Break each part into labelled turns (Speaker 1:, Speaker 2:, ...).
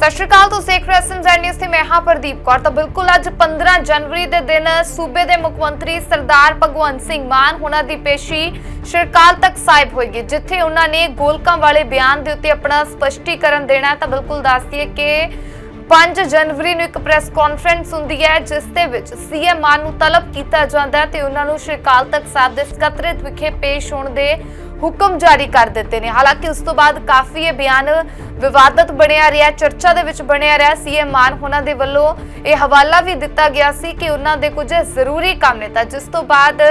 Speaker 1: ਸਤਿ ਸ਼੍ਰੀ ਅਕਾਲ, ਤੁਸੀਂ ਦੇਖ ਰਹੇ ਹੋ ਐਸਐਮਜ਼ੈਡ ਨਿਊਜ਼ ਤੇ ਮੈਂ ਹਾਂ ਪ੍ਰਦੀਪ ਕੌਰ। ਤਾਂ ਬਿਲਕੁਲ ਅੱਜ 15 ਜਨਵਰੀ ਦੇ ਦਿਨ ਸੂਬੇ ਦੇ ਮੁੱਖ ਮੰਤਰੀ ਸਰਦਾਰ ਭਗਵੰਤ ਸਿੰਘ ਮਾਨ ਹੁਣਾਂ ਦੀ ਪੇਸ਼ੀ ਸ਼ਿਰਕਾਲ ਤੱਕ ਸਾਹਿਬ ਹੋਏਗੀ ਜਿੱਥੇ ਉਹਨਾਂ ਨੇ ਗੋਲਕਾਂ ਵਾਲੇ ਬਿਆਨ ਦੇ ਉੱਤੇ ਆਪਣਾ ਸਪਸ਼ਟੀਕਰਨ ਦੇਣਾ ਤਾਂ ਬਿਲਕੁਲ ਦੱਸ ਦਈਏ ਕਿ 5 ਜਨਵਰੀ ਨੂੰ ਇੱਕ ਪ੍ਰੈਸ ਕਾਨਫਰੰਸ ਹੁੰਦੀ ਹੈ, ਜਿਸ ਦੇ ਵਿੱਚ ਸੀਐਮ ਮਾਨ ਨੂੰ ਤਲਬ ਕੀਤਾ ਜਾਂਦਾ ਹੈ ਤੇ ਉਹਨਾਂ ਨੂੰ ਸ੍ਰੀ ਅਕਾਲ ਤਖ਼ਤ ਸਾਹਿਬ ਦੇ ਸਕੱਤਰੇਤ ਵਿਖੇ ਪੇਸ਼ ਹੋਣ ਦੇ ਹੁਕਮ ਜਾਰੀ ਕਰ ਦਿੱਤੇ ਨੇ। ਹਾਲਾਂਕਿ ਉਸ ਤੋਂ ਬਾਅਦ ਕਾਫੀ ਇਹ ਬਿਆਨ ਵਿਵਾਦਤ ਬਣਿਆ ਰਿਹਾ, ਚਰਚਾ ਦੇ ਵਿੱਚ ਬਣਿਆ ਰਿਹਾ। ਸੀਐਮ ਮਾਨ ਉਹਨਾਂ ਦੇ ਵੱਲੋਂ ਇਹ ਹਵਾਲਾ ਵੀ ਦਿੱਤਾ ਗਿਆ ਸੀ ਕਿ ਉਹਨਾਂ ਦੇ ਕੁਝ ਜ਼ਰੂਰੀ ਕੰਮ ਨੇ ਤਾਂ ਜਿਸ ਤੋਂ ਬਾਅਦ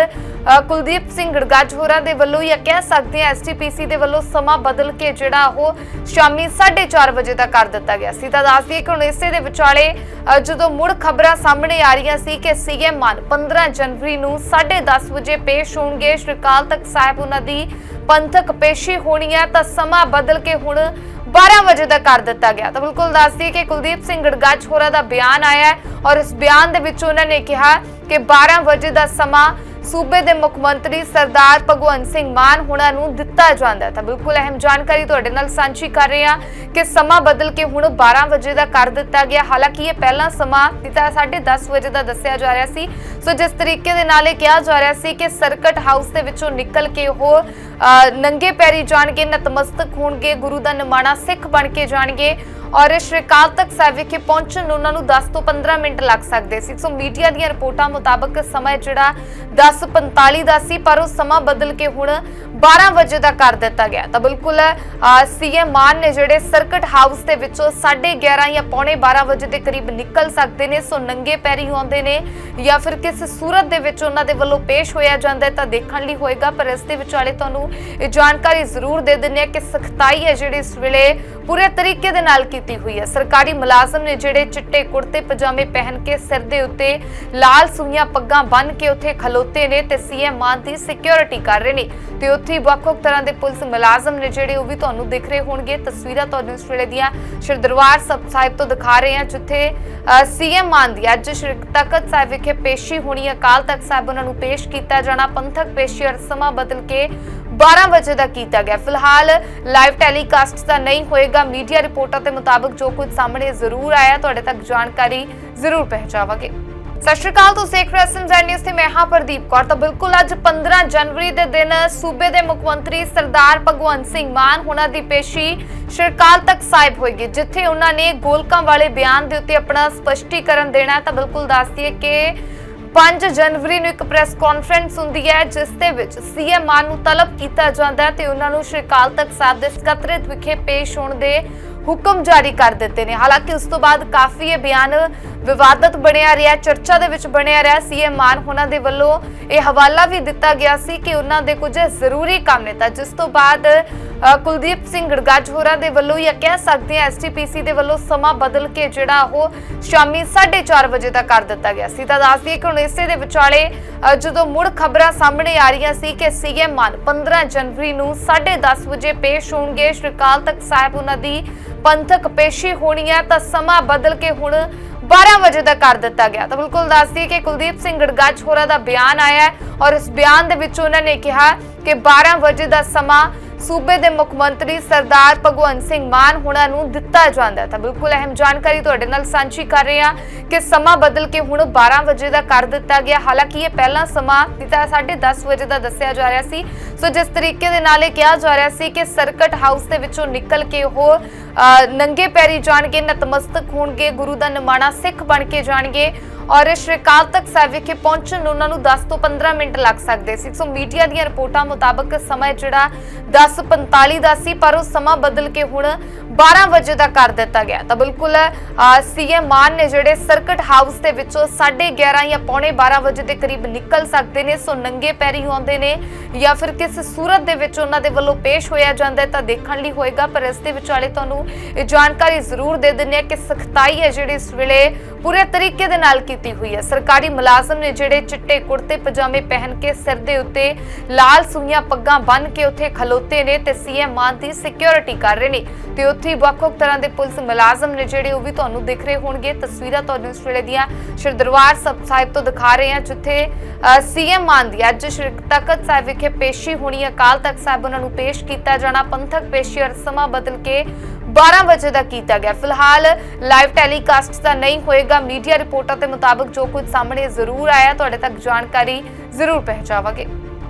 Speaker 1: ਕੁਲਦੀਪ ਸਿੰਘ ਗੜਗੱਜ ਹੋਰਾਂ ਦੇ ਵੱਲੋਂ ਜਾਂ ਕਹਿ ਸਕਦੇ ਹਾਂ ਐਸਟੀਪੀਸੀ ਦੇ ਵੱਲੋਂ ਸਮਾਂ ਬਦਲ ਕੇ ਜਿਹੜਾ ਉਹ ਸ਼ਾਮੀ 4:30 ਵਜੇ ਤੱਕ ਕਰ ਦਿੱਤਾ ਗਿਆ ਸੀ। ਤਾਂ ਦੱਸ ਦਈਏ ਕਿ ਹੁਣ ਇਸੇ ਦੇ ਵਿਚਾਲੇ ਜਦੋਂ ਮੁੜ ਖਬਰਾਂ ਸਾਹਮਣੇ ਆ ਰਹੀਆਂ ਸੀ ਕਿ ਸੀਐਮ ਮਾਨ 15 ਜਨਵਰੀ ਨੂੰ 10:30 ਵਜੇ ਪੇਸ਼ ਹੋਣਗੇ ਸ਼੍ਰੀਕਾਲ ਤਖਤ ਸਾਹਿਬ ਉਹਨਾਂ ਦੀ ਪੰਥਕ ਪੇਸ਼ੀ ਹੋਣੀ ਹੈ ਤਾਂ ਸਮਾਂ ਬਦਲ ਕੇ ਹੁਣ 12 ਵਜੇ ਦਾ ਕਰ ਦਿੱਤਾ ਗਿਆ। ਤਾਂ ਬਿਲਕੁਲ ਦੱਸ ਦਈਏ ਕਿ ਕੁਲਦੀਪ ਸਿੰਘ ਗੜਗਾਜ ਹੋਰਾਂ ਦਾ ਬਿਆਨ ਆਇਆ ਹੈ ਔਰ ਇਸ ਬਿਆਨ ਦੇ ਵਿੱਚ ਉਹਨਾਂ ਨੇ ਕਿਹਾ ਕਿ 12 ਵਜੇ ਦਾ ਸਮਾਂ ਸੂਬੇ ਦੇ ਮੁੱਖ ਮੰਤਰੀ ਸਰਦਾਰ ਭਗਵੰਤ ਸਿੰਘ ਮਾਨ ਹੁਣਾਂ ਨੂੰ ਦਿੱਤਾ ਜਾਂਦਾ ਤਾਂ ਬਿਲਕੁਲ ਅਹਿਮ ਜਾਣਕਾਰੀ ਤੁਹਾਡੇ ਨਾਲ ਸਾਂਝੀ ਕਰ ਰਹੇ ਹਾਂ ਕਿ ਸਮਾਂ ਬਦਲ ਕੇ ਹੁਣ 12 ਵਜੇ ਦਾ ਕਰ ਦਿੱਤਾ ਗਿਆ। ਹਾਲਾਂਕਿ ਇਹ ਪਹਿਲਾਂ ਸਮਾਂ ਦਿੱਤਾ 10:30 ਵਜੇ ਦਾ ਦੱਸਿਆ ਜਾ ਰਿਹਾ ਸੀ। ਸੋ ਜਿਸ ਤਰੀਕੇ ਦੇ ਨਾਲ ਇਹ ਕਿਹਾ ਜਾ ਰਿਹਾ ਸੀ ਕਿ ਸਰਕਟ ਹਾਊਸ ਦੇ ਵਿੱਚੋਂ ਨਿਕਲ ਕੇ ਉਹ ਅ, ਨੰਗੇ ਪੈਰੀ ਜਾਣਗੇ ਨਤਮਸਤਕ ਹੋਣਗੇ ਗੁਰੂ ਦਾ ਨਿਮਾਣਾ ਸਿੱਖ ਬਣ ਕੇ ਜਾਣਗੇ। ਔਰ ਸ਼੍ਰੀ ਅਕਾਲ ਤਖਤ ਸਾਹਿਬ ਵਿਖੇ ਪਹੁੰਚਣ ਨੂੰ ਉਹਨਾਂ ਨੂੰ 10 ਤੋਂ 15 ਮਿੰਟ ਲੱਗ ਸਕਦੇ ਸੀ। ਸੋ ਮੀਡੀਆ ਦੀਆਂ ਰਿਪੋਰਟਾਂ ਮੁਤਾਬਕ ਸਮਾਂ ਜਿਹੜਾ 10:45 ਦਾ ਸੀ, ਪਰ ਉਹ ਸਮਾਂ ਬਦਲ ਕੇ ਹੁਣ 12 ਵਜੇ ਦਾ ਕਰ ਦਿੱਤਾ ਗਿਆ। ਤਾਂ ਬਿਲਕੁਲ ਸੀਐਮ ਮਾਨ ਨੇ ਜਿਹੜੇ ਸਰਕਟ ਹਾਊਸ ਦੇ ਵਿੱਚੋਂ 11:30 ਜਾਂ ਪੌਣੇ 12 ਵਜੇ ਦੇ ਕਰੀਬ ਨਿਕਲ ਸਕਦੇ ਨੇ, ਸੋ ਨੰਗੇ ਪੈਰੀ ਆਉਂਦੇ ਨੇ ਜਾਂ ਫਿਰ ਕਿਸ ਸੂਰਤ ਦੇ ਵਿੱਚ ਉਹਨਾਂ ਦੇ ਵੱਲੋਂ ਪੇਸ਼ ਹੋਇਆ ਜਾਂਦਾ ਤਾਂ ਦੇਖਣ ਲਈ ਹੋਏਗਾ, ਪਰ ਇਸ ਦੇ ਵਿਚਾਲੇ ਤੁਹਾਨੂੰ ਇਹ ਜਾਣਕਾਰੀ ਜ਼ਰੂਰ ਦੇ ਦਿੰਨੇ ਆ ਕਿ ਸਖਤਾਈ ਹੈ ਜਿਹੜੀ ਇਸ ਵੇਲੇ ਪੂਰੇ ਤਰੀਕੇ ਦੇ ਨਾਲ ਕੀਤੀ ਹੋਈ ਹੈ। ਸਰਕਾਰੀ ਮੁਲਾਜ਼ਮ ਨੇ ਜਿਹੜੇ ਚਿੱਟੇ ਕੁੜਤੇ, ਪਜਾਮੇ ਪਹਿਨ ਕੇ ਸਿਰ ਦੇ ਉੱਤੇ ਲਾਲ ਸੂਈਆਂ ਪੱਗਾਂ ਬੰਨ੍ਹ ਕੇ ਉੱਥੇ ਖਲੋਤੇ ਨੇ ਤੇ ਸੀਐਮ ਮਾਨ ਦੀ ਸਿਕਿਉਰਿਟੀ ਕਰ ਰਹੇ ਨੇ। ਤੇ ਉੱਥੇ ਹੀ ਵੱਖ-ਵੱਖ ਤਰ੍ਹਾਂ ਦੇ ਪੁਲਿਸ ਮੁਲਾਜ਼ਮ ਨੇ ਜਿਹੜੇ ਉਹ ਵੀ ਤੁਹਾਨੂੰ ਦਿਖ ਰਹੇ ਹੋਣਗੇ। ਤਸਵੀਰਾਂ ਤੁਹਾਨੂੰ ਇਸ ਵੇਲੇ ਦੀਆਂ ਸ਼੍ਰੀ ਦਰਬਾਰ ਸਾਹਿਬ ਸਾਹਿਬ ਤੋਂ ਦਿਖਾ ਰਹੇ ਹਾਂ, ਜਿੱਥੇ ਸੀਐਮ ਮਾਨ ਦੀ ਅੱਜ ਸ਼੍ਰੀ ਤਖਤ ਸਾਹਿਬ ਵਿਖੇ ਪੇਸ਼ੀ ਹੋਣੀ, ਅਕਾਲ ਤਖਤ ਸਾਹਿਬ ਉਹਨਾਂ ਨੂੰ ਪੇਸ਼ ਕੀਤਾ ਜਾਣਾ। ਪੰਥਕ ਪੇਸ਼ੀ ਔਰ ਸਮਾਂ ਬਦਲ ਕੇ 12 ਵਜੇ ਦਾ ਕੀਤਾ ਗਿਆ। ਫਿਲਹਾਲ ਲਾਈਵ ਟੈਲੀਕਾਸਟ ਤਾਂ ਨਹੀਂ ਹੋਏਗਾ। ਮੀਡੀਆ ਰਿਪੋਰਟਾਂ ਦੇ ਮੁਤਾਬਕ ਜੋ ਕੁਝ ਸਾਹਮਣੇ ਜ਼ਰੂਰ ਆਇਆ, ਤੁਹਾਡੇ ਤੱਕ ਜਾਣਕਾਰੀ ਜ਼ਰੂਰ ਪਹੁੰਚਾਵਾਂਗੇ। ਸਤਿ ਸ਼੍ਰੀ ਅਕਾਲ, ਤੁਸੀਂ ਦੇਖ ਰਹੇ ਹੋ ਐਸਐਮਜ਼ੈਡ ਨਿਊਜ਼ ਤੇ ਮੈਂ ਹਾਂ ਪ੍ਰਦੀਪ ਕੌਰ। ਤਾਂ ਬਿਲਕੁਲ ਅੱਜ 15 ਜਨਵਰੀ ਦੇ ਦਿਨ ਸੂਬੇ ਦੇ ਮੁੱਖ ਮੰਤਰੀ ਸਰਦਾਰ ਭਗਵੰਤ ਸਿੰਘ ਮਾਨ ਹੁਣਾਂ ਦੀ ਪੇਸ਼ੀ ਸ਼ਿਰਕਾਲ ਤੱਕ ਸਾਹਿਬ ਹੋਏਗੀ, ਜਿੱਥੇ ਉਹਨਾਂ ਨੇ ਗੋਲਕਾਂ ਵਾਲੇ ਬਿਆਨ ਦੇ ਉੱਤੇ ਆਪਣਾ ਸਪਸ਼ਟੀਕਰਨ ਦੇਣਾ ਤਾਂ ਬਿਲਕੁਲ ਦੱਸ ਦਈਏ ਕਿ 5 ਜਨਵਰੀ ਨੂੰ ਇੱਕ ਪ੍ਰੈਸ ਕਾਨਫਰੰਸ ਹੁੰਦੀ ਹੈ, ਜਿਸ ਦੇ ਵਿੱਚ ਸੀਐਮ ਮਾਨ ਨੂੰ ਤਲਬ ਕੀਤਾ ਜਾਂਦਾ ਹੈ ਤੇ ਉਹਨਾਂ ਨੂੰ ਸ਼੍ਰੀਕਾਲ ਤਖਤ ਸਾਹਿਬ ਦੇ ਸਕੱਤਰੇਤ ਵਿਖੇ ਪੇਸ਼ ਹੋਣ ਦੇ ਹੁਕਮ ਜਾਰੀ ਕਰ ਦਿੱਤੇ ਨੇ। ਹਾਲਾਂਕਿ ਉਸ ਤੋਂ ਬਾਅਦ ਕਾਫੀ ਇਹ ਬਿਆਨ ਵਿਵਾਦਤ ਬਣਿਆ ਰਿਹਾ, ਚਰਚਾ ਦੇ ਵਿੱਚ ਬਣਿਆ ਰਿਹਾ। ਸੀਐਮ ਮਾਨ ਉਹਨਾਂ ਦੇ ਵੱਲੋਂ ਇਹ ਹਵਾਲਾ ਵੀ ਦਿੱਤਾ ਗਿਆ ਸੀ ਕਿ ਉਹਨਾਂ ਦੇ ਕੁਝ ਜ਼ਰੂਰੀ ਕੰਮ ਨੇ ਤਾਂ ਜਿਸ ਤੋਂ ਬਾਅਦ ਕੁਲਦੀਪ ਸਿੰਘ ਗੜਗੱਜ ਹੋਰਾਂ ਦੇ ਵੱਲੋਂ ਜਾਂ ਕਹਿ ਸਕਦੇ ਹਾਂ ਐਸਟੀਪੀਸੀ ਦੇ ਵੱਲੋਂ ਸਮਾਂ ਬਦਲ ਕੇ ਜਿਹੜਾ ਉਹ ਸ਼ਾਮੀ 4:30 ਵਜੇ ਤੱਕ ਕਰ ਦਿੱਤਾ ਗਿਆ ਸੀ। ਤਾਂ ਦੱਸਦੀ ਕਿ ਹੁਣ ਇਸੇ ਦੇ ਵਿਚਾਲੇ ਜਦੋਂ ਮੁੜ ਖਬਰਾਂ ਸਾਹਮਣੇ ਆ ਰਹੀਆਂ ਸੀ ਕਿ ਸੀਐਮ ਮਾਨ 15 ਜਨਵਰੀ ਨੂੰ 10:30 ਵਜੇ ਪੇਸ਼ ਹੋਣਗੇ, ਸ਼੍ਰੀ ਅਕਾਲ ਤਖਤ ਸਾਹਿਬ ਉਹਨਾਂ ਦੀ ਪੰਥਕ ਪੇਸ਼ੀ ਹੋਣੀ ਹੈ, ਤਾਂ ਸਮਾਂ ਬਦਲ ਕੇ ਹੁਣ 12 ਵਜੇ ਦਾ ਕਰ ਦਿੱਤਾ ਗਿਆ। ਤਾਂ ਬਿਲਕੁਲ ਦੱਸ ਦਈਏ ਕਿ ਕੁਲਦੀਪ ਸਿੰਘ ਗੜਗੱਜ ਹੋਰਾਂ ਦਾ ਬਿਆਨ ਆਇਆ ਹੈ ਔਰ ਇਸ ਬਿਆਨ ਦੇ ਵਿੱਚ ਉਹਨਾਂ ਨੇ ਕਿਹਾ ਕਿ 12 ਵਜੇ ਦਾ ਸਮਾਂ ਸੂਬੇ ਦੇ ਮੁੱਖ ਮੰਤਰੀ ਸਰਦਾਰ ਭਗਵੰਤ ਸਿੰਘ ਮਾਨ ਹੁਣਾਂ ਨੂੰ ਦਿੱਤਾ ਜਾਂਦਾ ਤਾਂ ਬਿਲਕੁਲ ਅਹਿਮ ਜਾਣਕਾਰੀ ਤੁਹਾਡੇ ਨਾਲ ਸਾਂਝੀ ਕਰ ਰਹੇ ਹਾਂ ਕਿ ਸਮਾਂ ਬਦਲ ਕੇ ਹੁਣ 12 ਵਜੇ ਦਾ ਕਰ ਦਿੱਤਾ ਗਿਆ। ਹਾਲਾਂਕਿ ਇਹ ਪਹਿਲਾ ਸਮਾਂ ਦਿੱਤਾ 10:30 ਵਜੇ ਦਾ ਦੱਸਿਆ ਜਾ ਰਿਹਾ ਸੀ। ਸੋ ਜਿਸ ਤਰੀਕੇ ਦੇ ਨਾਲ ਇਹ ਕਿਹਾ ਜਾ ਰਿਹਾ ਸੀ ਕਿ ਸਰਕਟ ਹਾਊਸ ਦੇ ਵਿੱਚੋਂ ਨਿਕਲ ਕੇ ਉਹ ਅ, ਨੰਗੇ ਪੈਰੀ ਜਾਣਗੇ ਨਤਮਸਤਕ ਹੋਣਗੇ ਗੁਰੂ ਦਾ ਨਿਮਾਣਾ ਸਿੱਖ ਬਣ ਕੇ ਜਾਣਗੇ। ਔਰ ਸ਼੍ਰੀ ਅਕਾਲ ਤਖਤ ਸਾਹਿਬ ਵਿਖੇ ਪਹੁੰਚਣ ਨੂੰ ਉਹਨਾਂ ਨੂੰ 10 ਤੋਂ 15 ਮਿੰਟ ਲੱਗ ਸਕਦੇ ਸੀ। ਸੋ ਮੀਡੀਆ ਦੀਆਂ ਰਿਪੋਰਟਾਂ ਮੁਤਾਬਕ ਸਮਾਂ ਜਿਹੜਾ 10:45 ਦਾ ਸੀ, ਪਰ ਉਹ ਸਮਾਂ ਬਦਲ ਕੇ ਹੁਣ 12 ਵਜੇ ਦਾ ਕਰ ਦਿੱਤਾ ਗਿਆ। ਤਾਂ ਬਿਲਕੁਲ ਸੀਐਮ ਮਾਨ ਨੇ ਜਿਹੜੇ ਸਰਕਟ ਹਾਊਸ ਦੇ ਵਿੱਚੋਂ 11:30 ਜਾਂ ਪੌਣੇ 12 ਵਜੇ ਦੇ ਕਰੀਬ ਨਿਕਲ ਸਕਦੇ ਨੇ, ਸੋ ਨੰਗੇ ਪੈਰੀ ਆਉਂਦੇ ਨੇ ਜਾਂ ਫਿਰ ਕਿਸ ਸੂਰਤ ਦੇ ਵਿੱਚ ਉਹਨਾਂ ਦੇ ਵੱਲੋਂ ਪੇਸ਼ ਹੋਇਆ ਜਾਂਦਾ ਤਾਂ ਦੇਖਣ ਲਈ ਹੋਏਗਾ, ਪਰ ਇਸ ਦੇ ਵਿਚਾਲੇ ਤੁਹਾਨੂੰ ਇਹ ਜਾਣਕਾਰੀ ਜ਼ਰੂਰ ਦੇ ਦਿੰਨੇ ਆ ਕਿ ਸਖਤਾਈ ਹੈ ਜਿਹੜੀ ਇਸ ਵੇਲੇ ਪੂਰੇ ਤਰੀਕੇ ਦੇ ਨਾਲ ਕੀਤੀ ਹੋਈ ਹੈ। ਸਰਕਾਰੀ ਮੁਲਾਜ਼ਮ ਨੇ ਜਿਹੜੇ ਚਿੱਟੇ ਕੁੜਤੇ, ਪਜਾਮੇ ਪਹਿਨ ਕੇ ਸਿਰ ਦੇ ਉੱਤੇ ਲਾਲ ਸੂਈਆਂ ਪੱਗਾਂ ਬੰਨ੍ਹ ਕੇ ਉੱਥੇ ਖਲੋਤੇ ਨੇ ਤੇ ਸੀਐਮ ਮਾਨ ਦੀ ਸਿਕਿਉਰਿਟੀ ਕਰ ਰਹੇ ਨੇ ਤੇ ਉੱਥੇ ਹੀ ਵੱਖ-ਵੱਖ ਤਰ੍ਹਾਂ ਦੇ ਪੁਲਿਸ ਮੁਲਾਜ਼ਮ ਨੇ ਜਿਹੜੇ ਉਹ ਵੀ ਤੁਹਾਨੂੰ ਦਿਖ ਰਹੇ ਹੋਣਗੇ। ਤਸਵੀਰਾਂ ਤੁਹਾਨੂੰ ਇਸ ਵੇਲੇ ਦੀਆਂ ਸ਼੍ਰੀ ਦਰਬਾਰ ਸਾਹਿਬ ਸਾਹਿਬ ਤੋਂ ਦਿਖਾ ਰਹੇ ਹਾਂ, ਜਿੱਥੇ ਸੀਐਮ ਮਾਨ ਦੀ ਅੱਜ ਸ਼੍ਰੀ ਤਖਤ ਸਾਹਿਬ ਵਿਖੇ ਪੇਸ਼ੀ ਹੋਣੀ ਅਕਾਲ ਤਖਤ ਸਾਹਿਬ ਉਹਨਾਂ ਨੂੰ ਪੇਸ਼ ਕੀਤਾ ਜਾਣਾ। ਪੰਥਕ ਪੇਸ਼ੀ ਔਰ ਸਮਾਂ ਬਦਲ ਕੇ 12 ਵਜੇ ਦਾ ਕੀਤਾ ਗਿਆ। ਫਿਲਹਾਲ ਲਾਈਵ ਟੈਲੀਕਾਸਟ ਤਾਂ ਨਹੀਂ ਹੋਏਗਾ। ਮੀਡੀਆ ਰਿਪੋਰਟਾਂ ਦੇ ਮੁਤਾਬਕ ਜੋ ਕੁਝ ਸਾਹਮਣੇ ਜ਼ਰੂਰ ਆਇਆ, ਤੁਹਾਡੇ ਤੱਕ ਜਾਣਕਾਰੀ ਜ਼ਰੂਰ ਪਹੁੰਚਾਵਾਂਗੇ।